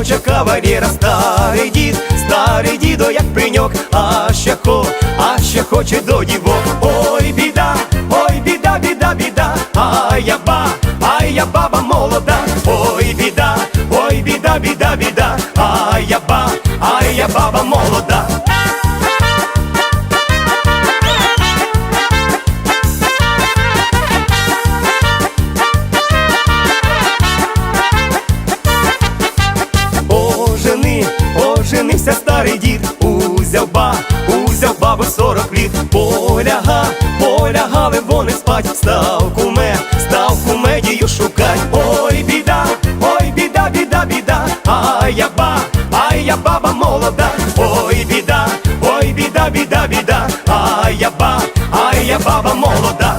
хоче кавалєра, старий дід, старий дідо, як пеньок, а ще хо, а ще хоче до дівок. Ой, біда, ой, біда, біда, біда, а я ба, а я баба молода, ой, біда, ой, біда, біда, біда, а я ба, а я баба молода. старий дід, узяв ба, узяв бабу сорок літ, поляга, полягали вони спать, став куме, став кумедію шукать. Ой, біда, ой, біда, біда, біда, ай я ба, ай я баба молода, ой, біда, ой, біда, біда, біда, ай я ба, ай я баба молода.